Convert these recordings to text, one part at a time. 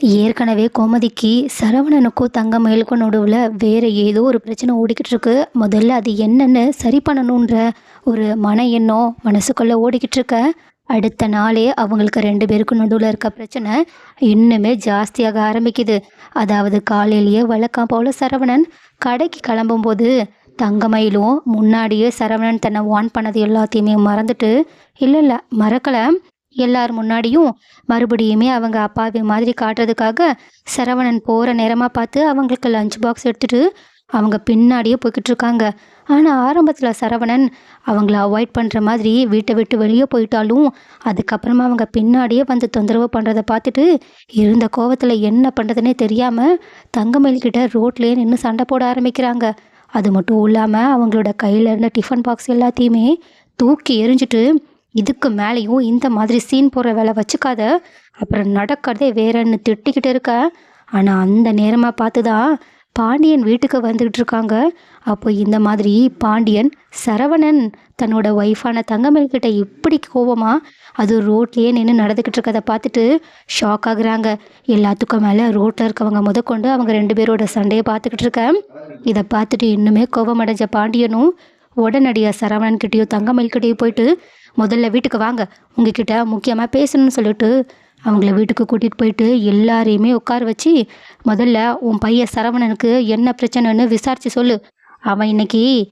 ஏற்கனவே கோமதிக்கு சரவணனுக்கும் தங்கமயிலுக்கும் நடுவில் வேறு ஏதோ ஒரு பிரச்சனை ஓடிக்கிட்டு இருக்கு முதல்ல அது என்னன்னு சரி பண்ணணுன்ற ஒரு மன எண்ணம் மனசுக்குள்ளே ஓடிக்கிட்டு இருக்க அடுத்த நாளே அவங்களுக்கு ரெண்டு பேருக்கும் நடுவில் இருக்க பிரச்சனை இன்னுமே ஜாஸ்தியாக ஆரம்பிக்குது. அதாவது காலையிலேயே வழக்கம் போல சரவணன் கடைக்கு கிளம்பும்போது தங்கமயிலும் முன்னாடியே சரவணன் தன்னை வான் பண்ணது எல்லாத்தையுமே மறந்துட்டு இல்லை இல்லை மறக்கலை. எல்லார் முன்னாடியும் மறுபடியுமே அவங்க அப்பாவி மாதிரி காட்டுறதுக்காக சரவணன் போகிற நேரமாக பார்த்து அவங்களுக்கு லஞ்ச் பாக்ஸ் எடுத்துட்டு அவங்க பின்னாடியே போய்கிட்டு இருக்காங்க. ஆனால் ஆரம்பத்தில் சரவணன் அவங்கள அவாய்ட் பண்ணுற மாதிரி வீட்டை விட்டு வெளியே போயிட்டாலும் அதுக்கப்புறமா அவங்க பின்னாடியே வந்து தொந்தரவு பண்ணுறதை பார்த்துட்டு இருந்த கோவத்தில் என்ன பண்ணுறதுனே தெரியாமல் தங்கமயில்கிட்ட ரோட்லேயே நின்று சண்டை போட ஆரம்பிக்கிறாங்க. அது மட்டும் இல்லாமல் அவங்களோட கையில் இருந்த டிஃபன் பாக்ஸ் எல்லாத்தையுமே தூக்கி எரிஞ்சிட்டு இதுக்கு மேலேயும் இந்த மாதிரி சீன் போடுற வேலை வச்சுக்காத. அப்புறம் நடக்கிறதே வேறன்னு திட்டிக்கிட்டு இருக்க. ஆனால் அந்த நேரமாக பார்த்து தான் பாண்டியன் வீட்டுக்கு வந்துக்கிட்டு இருக்காங்க. அப்போ இந்த மாதிரி பாண்டியன் சரவணன் தன்னோட ஒய்ஃபான தங்கமேல்கிட்ட இப்படி கோவமாக அது ரோட்லேயே நின்று நடந்துக்கிட்டு இருக்கதை பார்த்துட்டு ஷாக் ஆகுறாங்க. எல்லாத்துக்கும் மேலே ரோட்டில் இருக்கவங்க முதற்கொண்டு அவங்க ரெண்டு பேரோட சண்டையை பார்த்துக்கிட்டு இருக்க. இதை பார்த்துட்டு இன்னுமே கோபமடைஞ்ச பாண்டியனும் உடனடியாக சரவணன்கிட்டயும் தங்கமயில்கிட்டயும் போயிட்டு முதல்ல வீட்டுக்கு வாங்க. உங்ககிட்ட முக்கியமாக பேசணும்னு சொல்லிட்டு அவங்கள வீட்டுக்கு கூட்டிகிட்டு போயிட்டு எல்லாரையுமே உட்கார வச்சு முதல்ல உன் பையன் சரவணனுக்கு என்ன பிரச்சனைன்னு விசாரிச்சு சொல்லு. அவன் இன்னைக்கு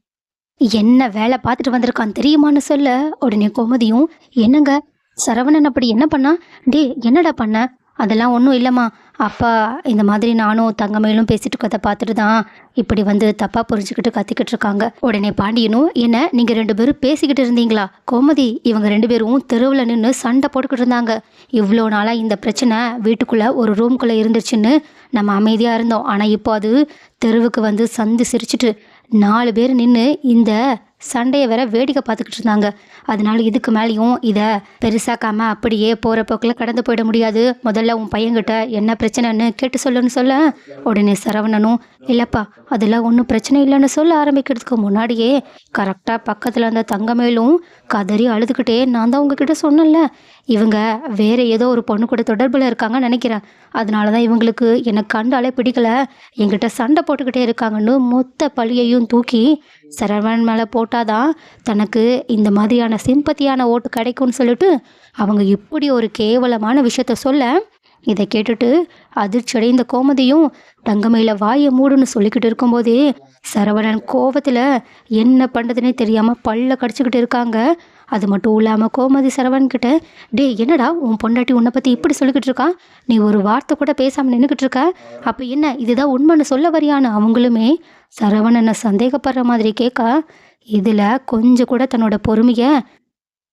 என்ன வேலை பார்த்துட்டு வந்திருக்கான் தெரியுமான்னு சொல்ல. உடனே கோமதியும் என்னங்க? சரவணன் அப்படி என்ன பண்ணா? டே என்னடா பண்ண? அதெல்லாம் ஒன்றும் இல்லைம்மா. அப்பா இந்த மாதிரி நானும் தங்கமையிலும் பேசிட்டு இருக்கதை பார்த்துட்டு தான் இப்படி வந்து தப்பாக புரிஞ்சுக்கிட்டு கத்திக்கிட்டு இருக்காங்க. உடனே பாண்டியனும் என்ன நீங்கள் ரெண்டு பேரும் பேசிக்கிட்டு இருந்தீங்களா? கோமதி இவங்க ரெண்டு பேரும் தெருவில் நின்று சண்டை போட்டுக்கிட்டு இருந்தாங்க. இவ்வளோ நாளாக இந்த பிரச்சனை வீட்டுக்குள்ளே ஒரு ரூம்குள்ளே இருந்துச்சுன்னு நம்ம அமைதியாக இருந்தோம். ஆனால் இப்போ அது தெருவுக்கு வந்து சந்து சிரிச்சிட்டு நாலு பேர் நின்று இந்த சண்டையை வேற வேடிக்கை பார்த்துக்கிட்டு இருந்தாங்க. அதனால இதுக்கு மேலேயும் இதை பெருசாக்காம அப்படியே போகிற போக்கில் கடந்து போயிட முடியாது. முதல்ல உன் பையன்கிட்ட என்ன பிரச்சனைன்னு கேட்டு சொல்லுன்னு சொல்ல. உடனே சரவணனும் இல்லைப்பா அதெல்லாம் ஒன்றும் பிரச்சனை இல்லைன்னு சொல்ல ஆரம்பிக்கிறதுக்கு முன்னாடியே கரெக்டாக பக்கத்தில் அந்த தங்கமேலும் கதறி அழுதுகிட்டே நான் தான் உங்ககிட்ட சொன்னேன்ல. இவங்க வேற ஏதோ ஒரு பொண்ணு கூட தொடர்பில் இருக்காங்கன்னு நினைக்கிறேன். அதனால தான் இவங்களுக்கு என்னை கண்டாலே பிடிக்கல. என்கிட்ட சண்டை போட்டுக்கிட்டே இருக்காங்கன்னு மொத்த பழியையும் தூக்கி சரவணன் மேலே போட்டாதான் தனக்கு இந்த மாதிரியான சிம்பத்தியான ஓட்டு கிடைக்கும்னு சொல்லிட்டு அவங்க இப்படி ஒரு கேவலமான விஷயத்த சொல்ல இதை கேட்டுட்டு அதிர்ச்சியடைந்த கோமதியும் தங்கமையில் வாயை மூடுன்னு சொல்லிக்கிட்டு இருக்கும்போதே சரவணன் கோவத்தில் என்ன பண்ணுறதுனே தெரியாமல் பல்ல கடிச்சிக்கிட்டு இருக்காங்க. அது மட்டும் இல்லாமல் கோமதி சரவணன் கிட்ட டே என்னடா உன் பொண்டாட்டி உன்னை பற்றி இப்படி சொல்லிக்கிட்டு இருக்கா? நீ ஒரு வார்த்தை கூட பேசாமல் நின்றுக்கிட்டு இருக்க? அப்போ என்ன இதுதான் உண்மைன்னு சொல்ல வரியான்னு அவங்களுமே சரவணனை சந்தேகப்படுற மாதிரி கேட்க இதில் கொஞ்சம் கூட தன்னோட பொறுமையை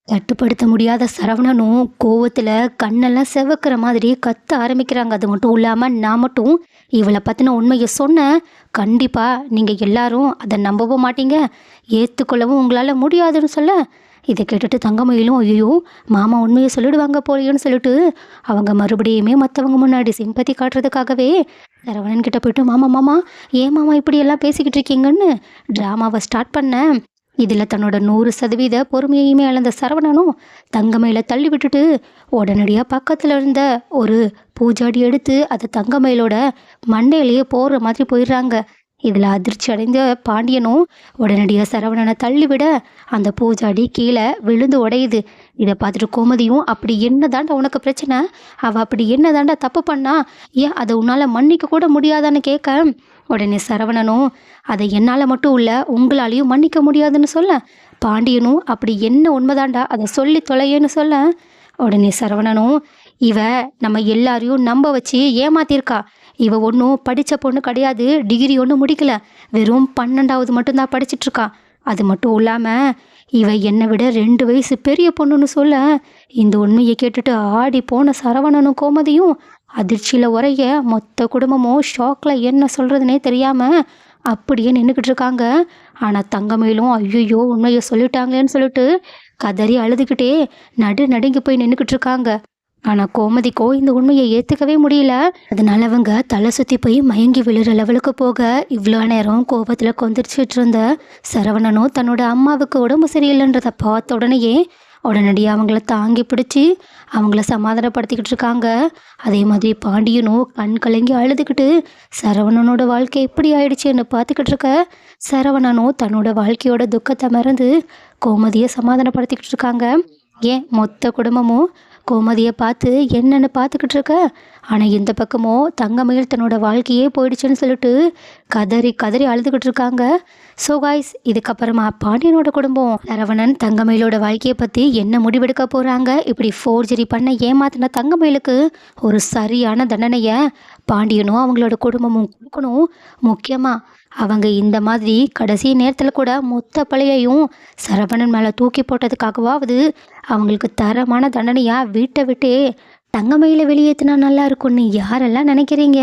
கட்டுப்படுத்த முடியாத சரவணனும் கோவத்தில் கண்ணெல்லாம் செவக்கிற மாதிரி கத்த ஆரம்பிக்கிறாங்க. அது மட்டும் இல்லாமல் நான் மட்டும் இவளை பற்றின உண்மையை சொன்னேன் கண்டிப்பாக நீங்கள் எல்லாரும் அதை நம்பவும் மாட்டீங்க. ஏற்றுக்கொள்ளவும் உங்களால் முடியாதுன்னு சொல்ல இதை கேட்டுட்டு தங்கமயிலும் ஐயோ மாமா உண்மையை சொல்லிடுவாங்க போலியோன்னு சொல்லிட்டு அவங்க மறுபடியுமே மற்றவங்க முன்னாடி சிம்பத்தி காட்டுறதுக்காகவே சரவணன் கிட்ட போயிட்டு மாமா மாமா ஏன் மாமா இப்படி எல்லாம் பேசிக்கிட்டு இருக்கீங்கன்னு ட்ராமாவை ஸ்டார்ட் பண்ணேன். இதில் தன்னோட நூறு சதவீத பொறுமையுமே இழந்த சரவணனும் தங்கமயில தள்ளி விட்டுட்டு உடனடியாக பக்கத்தில் இருந்த ஒரு பூஜாடி எடுத்து அதை தங்கமயிலோட மண்டையிலேயே போடுற மாதிரி போயிடுறாங்க. இதில் அதிர்ச்சி அடைந்த பாண்டியனும் உடனடியாக சரவணனை தள்ளிவிட அந்த பூஜாடி கீழே விழுந்து உடையுது. இதை பார்த்துட்டு கோமதியும் அப்படி என்ன தாண்டா உனக்கு பிரச்சனை? அவள் அப்படி என்ன தாண்டா தப்பு பண்ணா? ஏன் அதை உன்னால் மன்னிக்க கூட முடியாதான்னு கேட்க? உடனே சரவணனும் அதை என்னால் மட்டும் இல்லை உங்களாலையும் மன்னிக்க முடியாதுன்னு சொல்ல. பாண்டியனும் அப்படி என்ன உண்மைதாண்டா? அதை சொல்லி தொலையேன்னு சொல்ல. உடனே சரவணனும் இவ நம்ம எல்லாரையும் நம்ப வச்சு ஏமாத்திருக்கா. இவ ஒன்றும் படித்த பொண்ணு கிடையாது டிகிரி ஒன்றும் முடிக்கல. வெறும் பன்னெண்டாவது மட்டும்தான் படிச்சிட்ருக்கா அது மட்டும் இல்லாமல் இவ என்னை விட ரெண்டு வயசு பெரிய பொண்ணுன்னு சொல்ல இந்த உண்மையை கேட்டுட்டு ஆடி போன சரவணனும் கோமதியும் அதிர்ச்சியில் உரைய மொத்த குடும்பமும் ஷாக்கில் என்ன சொல்கிறதுனே தெரியாமல் அப்படியே நின்றுக்கிட்டு இருக்காங்க. ஆனால் தங்கமேலும் ஐயோ உண்மையை சொல்லிட்டாங்களேன்னு சொல்லிட்டு கதறி அழுதுகிட்டே நடு நடுங்கி போய் நின்றுக்கிட்டு இருக்காங்க. ஆனால் கோமதிக்கோ இந்த உண்மையை ஏற்றுக்கவே முடியல. அதனால அவங்க தலை சுற்றி போய் மயங்கி விழுற லெவலுக்கு போக இவ்வளோ நேரம் கோபத்தில் கொந்தளிச்சிட்டு இருந்த சரவணனும் தன்னோட அம்மாவுக்கு உடம்பு சரியில்லைன்றதை பார்த்த உடனேயே உடனடியாக அவங்கள தாங்கி பிடிச்சி அவங்கள சமாதானப்படுத்திக்கிட்டு இருக்காங்க. அதே மாதிரி பாண்டியனும் கண் கலங்கி அழுதுகிட்டு சரவணனோட வாழ்க்கை எப்படி ஆயிடுச்சுன்னு பார்த்துக்கிட்டு இருக்க சரவணனும் தன்னோட வாழ்க்கையோட துக்கத்தை மறந்து கோமதியை சமாதானப்படுத்திக்கிட்டு இருக்காங்க. ஏன் மொத்த குடும்பமும் கோமதியை பார்த்து என்னன்னு பார்த்துக்கிட்டு இருக்க? ஆனால் இந்த பக்கமோ தங்கமயில் தன்னோட வாழ்க்கையே போயிடுச்சுன்னு சொல்லிட்டு கதறி கதறி அழுதுகிட்டு இருக்காங்க. ஸோ காய்ஸ் இதுக்கப்புறமா பாண்டியனோட குடும்பம். ரவணன் தங்கமயிலோட வாழ்க்கையை பற்றி என்ன முடிவெடுக்க போகிறாங்க இப்படி ஃபோர்ஜரி பண்ண ஏமாத்தின தங்கமயிலுக்கு ஒரு சரியான தண்டனையை பாண்டியனும் அவங்களோட குடும்பமும் கொடுக்கணும். முக்கியமாக அவங்க இந்த மாதிரி கடைசி நேரத்தில் கூட மொத்த பழையையும் சரவணன் மேலே தூக்கி போட்டதுக்காகவாவது அவங்களுக்கு தரமான தண்டனையாக வீட்டை விட்டு தங்கமயில வெளியேற்றினா நல்லா இருக்கும்னு யாரெல்லாம் நினைக்கிறீங்க?